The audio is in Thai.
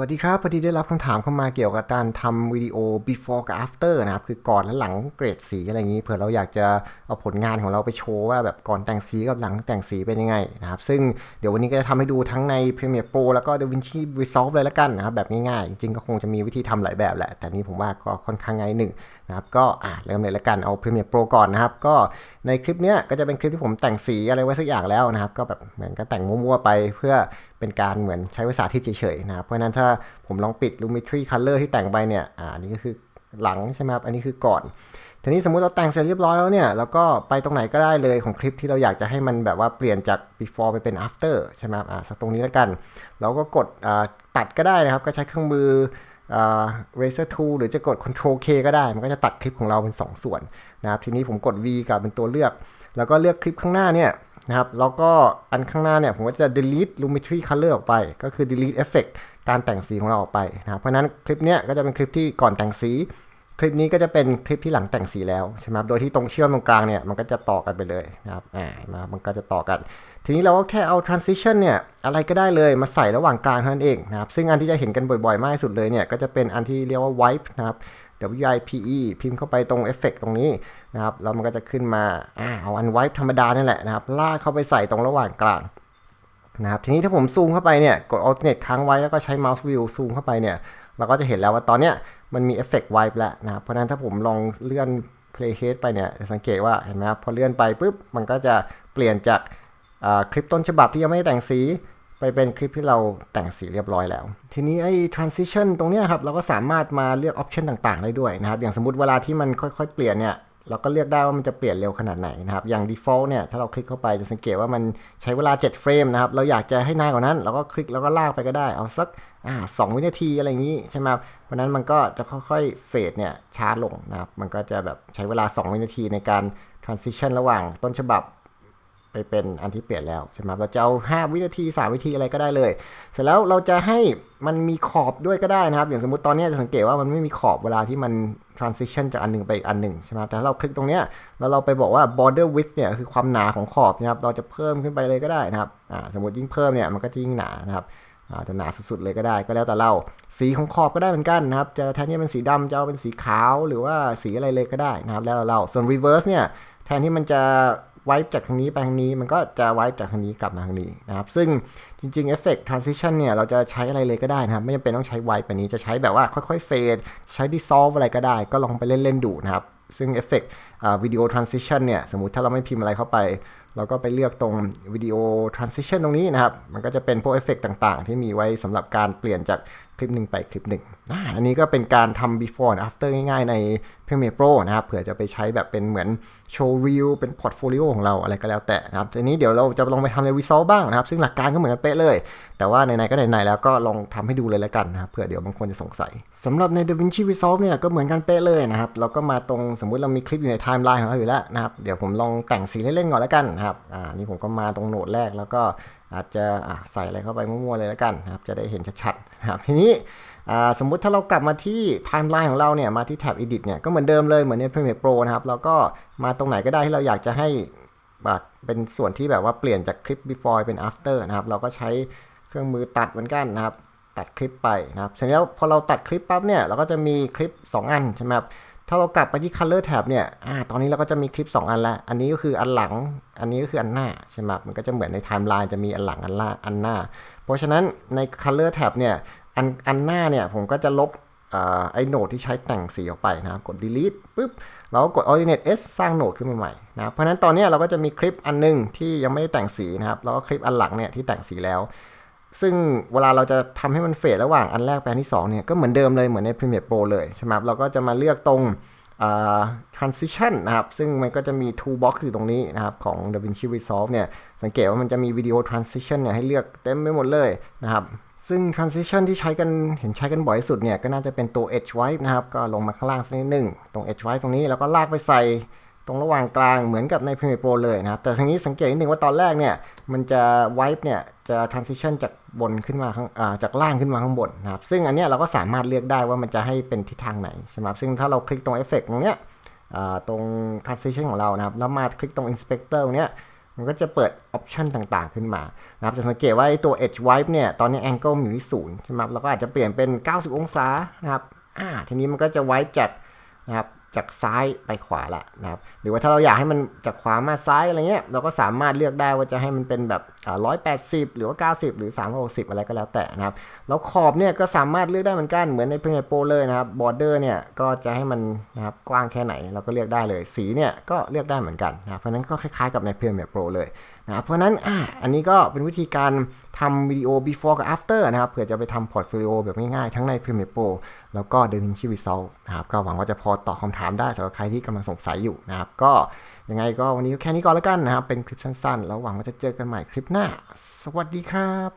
วัสดีครับ พอดีได้รับคำถามเข้ามาเกี่ยวกับการทำวิดีโอ before กับ after นะครับ คือก่อนและหลังเกรดสีอะไรอย่างนี้ เผื่อเราอยากจะเอาผลงานของเราไปโชว์ว่าแบบก่อนแต่งสีกับหลังแต่งสีเป็นยังไงนะครับ ซึ่งเดี๋ยววันนี้ก็จะทำให้ดูทั้งใน Premiere Pro แล้วก็ DaVinci Resolve เลยละกันนะครับ แบบง่ายๆ จริงๆ ก็คงจะมีวิธีทำหลายแบบแหละ แต่นี้ผมว่าก็ค่อนข้างง่ายหนึ่งนะครับ ก็อะเริ่มเลยละกัน เอา Premiere Pro ก่อนนะครับ ก็ในคลิปเนี้ยก็จะเป็นคลิปที่ผมแต่งสีอะไรไว้สักอย่างแล้วนะครับ ก็แบบเหมือนก็แต่งมั่วๆไปเพื่อ เป็นการเหมือนใช้ภาษาที่เฉยๆนะครับ เพราะฉะนั้นถ้าผมลองปิด Lumetri Color ที่แต่งไปเนี่ยอ่าอันนี้ก็คือหลังใช่ไหมครับ อันนี้คือก่อน ทีนี้สมมุติเราแต่งเสร็จเรียบร้อยแล้วเนี่ยเราก็ไปตรงไหนก็ได้เลยของคลิปที่เราอยากจะให้มันแบบว่าเปลี่ยนจาก before ไปเป็น after ใช่ไหมครับอ่าสักตรงนี้แล้วกัน เราก็กดอ่าตัดก็ได้นะครับ ก็ใช้เครื่องมืออ่า Razer Tool หรือจะกด Control K ก็ได้ มันก็จะตัดคลิปของเราเป็น 2 ส่วนนะครับ ทีนี้ผมกด V กับเป็นตัวเลือก แล้วก็เลือกคลิปข้างหน้าเนี่ย นะครับ แล้วก็อันข้างหน้าเนี่ยผมก็จะ delete lumetri color ออกไป ก็คือ delete effect การแต่งสีของเราออกไปนะครับเพราะนั้นคลิปเนี้ยก็จะเป็นคลิปที่ก่อนแต่งสี คลิปนี้ก็จะเป็นคลิปที่หลังแต่งสีแล้วใช่ไหมครับ โดยที่ตรงเชื่อมตรงกลางเนี่ยมันก็จะต่อกันไปเลยนะครับ อ่ามามันก็จะต่อกัน ทีนี้เราก็แค่เอา transition เนี่ยอะไรก็ได้เลยมาใส่ระหว่างกลางเท่านั้นเองนะครับ ซึ่งอันที่จะเห็นกันบ่อยๆ มากที่สุดเลยเนี่ยก็จะเป็นอันที่เรียกว่า wipe นะครับ WIPE พิมพ์เข้าไปตรงเอฟเฟกตรงนี้นะครับแล้วมันก็จะขึ้นมาอ่าเอาอัน wipe ธรรมดานี่แหละนะครับลากเข้าไปใส่ตรงระหว่างกลางนะครับทีนี้ถ้าผมซูมเข้าไปเนี่ยกด alternate ค้างไว้แล้วก็ใช้ mouse wheel ซูมเข้าไปเนี่ยเราก็จะเห็นแล้วว่าตอนเนี้ยมันมีเอฟเฟกต์ wipe แล้วนะครับเพราะนั้นถ้าผมลองเลื่อน play head ไปเนี่ยจะสังเกตว่าเห็นไหมครับพอเลื่อนไปปุ๊บมันก็จะเปลี่ยนจากคลิปต้นฉบับที่ยังไม่ได้แต่งสี ไปเป็นคลิปที่เราแต่งสีเรียบร้อยแล้ว ทีนี้ไอ้ transition ตรงเนี้ยครับ เราก็สามารถมาเลือก option ต่างๆ ได้ด้วยนะครับ อย่างสมมติเวลาที่มันค่อยๆ เปลี่ยนเนี่ย เราก็เลือกได้ว่ามันจะเปลี่ยนเร็วขนาดไหนนะครับ อย่าง default เนี่ย ถ้าเราคลิกเข้าไปจะสังเกตว่ามันใช้เวลา 7 เฟรมนะครับ เราอยากจะให้นานกว่านั้น เราก็คลิกแล้วก็ลากไปก็ได้ เอาสักอ่าสวินาทีอะไรอย่างนี้ใช่ไหมครับเพราะนั้นมันก็จะค่อยๆ เฟดเนี่ยช้าลงนะครับ มันก็จะแบบใช้เวลา 2 วินาทีในการ transition ระหว่างต้นฉบับ ไปเป็นอันที่เปลี่ยนแล้วใช่ไหมเราจะเอา 5 วินาที 3 วิธีอะไรก็ได้เลย เสร็จแล้วเราจะให้มันมีขอบด้วยก็ได้นะครับ อย่างสมมติตอนนี้จะสังเกตว่ามันไม่มีขอบเวลาที่มัน transition จากอันหนึ่งไปอีกอันหนึ่งใช่ไหมแต่ถ้าเราคลิกตรงเนี้ยแล้วเราไปบอกว่า border width เนี่ยคือความหนาของขอบนะครับ เราจะเพิ่มขึ้นไปเลยก็ได้นะครับอ่าสมมติยิ่งเพิ่มเนี่ยมันก็จะยิ่งหนานะครับอาจจะหนาสุดๆเลยก็ได้ก็แล้วแต่เรา สีของขอบก็ได้เหมือนกันนะครับ จะแทนที่เป็นสีดำจะเอาเป็นสีขาวหรือว่าสีอะไรเลยก็ได้นะครับ แล้วเราส่วน reverse เนี่ยแทนที่มันจะ ไวป์จากทางนี้ไปทางนี้มันก็จะไวป์จากทางนี้กลับมาทางนี้นะครับ ซึ่งจริงๆเอฟเฟกต์ทรานซิชันเนี่ยเราจะใช้อะไรเลยก็ได้นะครับ ไม่จำเป็นต้องใช้ไวป์แบบนี้จะใช้แบบว่าค่อยๆเฟดใช้ดิซอลอะไรก็ได้ ก็ลองไปเล่นๆดูนะครับ ซึ่งเอฟเฟกต์วิดีโอทรานซิชันเนี่ยสมมติถ้าเราไม่พิมพ์อะไรเข้าไปเราก็ไปเลือกตรงวิดีโอ transition ตรงนี้นะครับ มันก็จะเป็นพวกเอฟเฟกต่างๆ ที่มีไว้สำหรับการเปลี่ยนจากคลิปหนึ่งไปคลิปหนึ่งอันนี้ก็เป็นการทำ before and after ง่ายๆ ใน Premiere Pro นะครับ เผื่อจะไปใช้แบบเป็นเหมือนโชว์ reel เป็น portfolio ของเราอะไรก็แล้วแต่นะครับ ทีนี้เดี๋ยวเราจะลองไปทำใน Resolve บ้างนะครับ ซึ่งหลักการก็เหมือนกันเป๊ะเลย แต่ว่าไหนๆก็ไหนๆแล้วก็ลองทำให้ดูเลยแล้วกันนะครับเผื่อเดี๋ยวบางคนจะสงสัยสำหรับใน DaVinci Resolve เนี่ยก็เหมือนกันเป๊ะเลยนะครับ เราก็มาตรงสมมุติเรามีคลิปอยู่ในไทม์ไลน์ของเราอยู่แล้วนะครับ เดี๋ยวผมลองแต่งสีเล่นๆก่อนแล้วกันนะครับ อ่า นี่ผมก็มาตรงโหนดแรกแล้วก็อาจจะะใส่อะไรเข้าไปมั่วๆเลยแล้วกันนะครับ จะได้เห็นชัดๆนะครับ ทีนี้สมมุติถ้าเรากลับมาที่ไทม์ไลน์ของเราเนี่ยมาที่แท็บ Edit เนี่ยก็เหมือนเดิมเลยเหมือนใน Premiere Pro นะครับ แล้วก็มาตรงไหนก็ได้ที่เราอยากจะให้เป็นส่วนที่แบบว่าเปลี่ยนจากคลิป before เป็น after นะครับ เราก็ใช้เครื่องมือตัดเหมือนกันนะครับ ตัดคลิปไปนะครับเสร็จแล้วพอเราตัดคลิปปั๊บเนี่ยเราก็จะมีคลิป 2 อันใช่ไหมครับ ถ้าเรากลับไปที่ color tab เนี่ยอ่าตอนนี้เราก็จะมีคลิป 2 อันแล้วอันนี้ก็คืออันหลัง อันนี้ก็คืออันหน้าใช่ไหมมันก็จะเหมือนในไทม์ไลน์จะมีอันหลังอันล่าอันหน้า เพราะฉะนั้นใน color tab เนี่ย อันอันหน้าเนี่ยผมก็จะลบอไอโหนดที่ใช้แต่งสีออกไปนะครับ กด delete ปุ๊บเราก็กด alternate s สร้างโหนดขึ้นมาใหม่นะเพราะฉะนั้นตอนนี้เราก็จะมีคลิปอันหนึงที่ยังไม่ได้แต่งสีนะครับ แล้วก็คลิปอันหลังเนี่ยที่แต่งสีแล้ว ซึ่งเวลาเราจะทำให้มันเฟดระหว่างอันแรกไปอันที่2เนี่ยก็เหมือนเดิมเลยเหมือนใน Premiere Pro เลยใช่ไหมครับเราก็จะมาเลือกตรง transition นะครับ ซึ่งมันก็จะมี toolbox อยู่ตรงนี้นะครับ ของ DaVinci Resolve เนี่ย สังเกตว่ามันจะมีวิดีโอ transition เนี่ยให้เลือกเต็มไปหมดเลยนะครับ ซึ่ง transition ที่ใช้กันเห็นใช้กันบ่อยที่สุดเนี่ย ก็น่าจะเป็นตัว edge wipe นะครับ ก็ลงมาข้างล่างสักนิดหนึ่งตรง edge wipe ตรงนี้ แล้วก็ลากไปใส่ตรงระหว่างกลางเหมือนกับใน Premiere Pro เลยนะครับ แต่ทีนี้สังเกตนิดนึงว่าตอนแรกเนี่ย มันจะ wipe เนี่ยจะ transition จาก บนขึ้นมาข้างจากล่างขึ้นมาข้างบนนะครับ ซึ่งอันเนี้ยเราก็สามารถเลือกได้ว่ามันจะให้เป็นทิศทางไหนใช่ไหมครับซึ่งถ้าเราคลิกตรง effect ตรงเนี้ยตรง transition ของเรานะครับ แล้วมาคลิกตรง inspector ตรงเนี้ยมันก็จะเปิดออปชันต่างๆ ขึ้นมานะครับ จะสังเกตว่าไอตัว edge wipe เนี่ย ตอนนี้ angle มันอยู่ที่ศูนย์ใช่ไหมครับเราก็อาจจะเปลี่ยนเป็น 90 องศานะครับ อ่า ทีนี้มันก็จะ wipe จากนะครับ จากซ้ายไปขวาละนะครับหรือว่าถ้าเราอยากให้มันจากขวามาซ้ายอะไรเงี้ยเราก็สามารถเลือกได้ว่าจะให้มันเป็นแบบร้อยแปดสิบหรือว่า 90 หรือ 360 อะไรก็แล้วแต่นะครับแล้วขอบเนี่ยก็สามารถเลือกได้เหมือนกันเหมือนใน Premiere Pro เลยนะครับ border เนี่ยก็จะให้มันนะครับกว้างแค่ไหนเราก็เลือกได้เลย สีเนี่ยก็เลือกได้เหมือนกันนะเพราะฉะนั้นก็คล้ายๆกับใน Premiere Pro เลยนะเพราะนั้นอ่าอันนี้ก็เป็นวิธีการทำวิดีโอ before กับ after นะครับเผื่อจะไปทำ portfolio แบบง่ายๆ ทั้งใน Premiere Pro แล้วก็ DaVinci Resolve นะครับก็หวังว่าจะพอตอบคำถามได้สำหรับใครที่กำลังสงสัยอยู่นะครับ ก็ยังไงก็วันนี้ก็แค่นี้ก่อนแล้วกันนะครับ เป็นคลิปสั้นๆ แล้วหวังว่าจะเจอกันใหม่คลิปหน้า สวัสดีครับ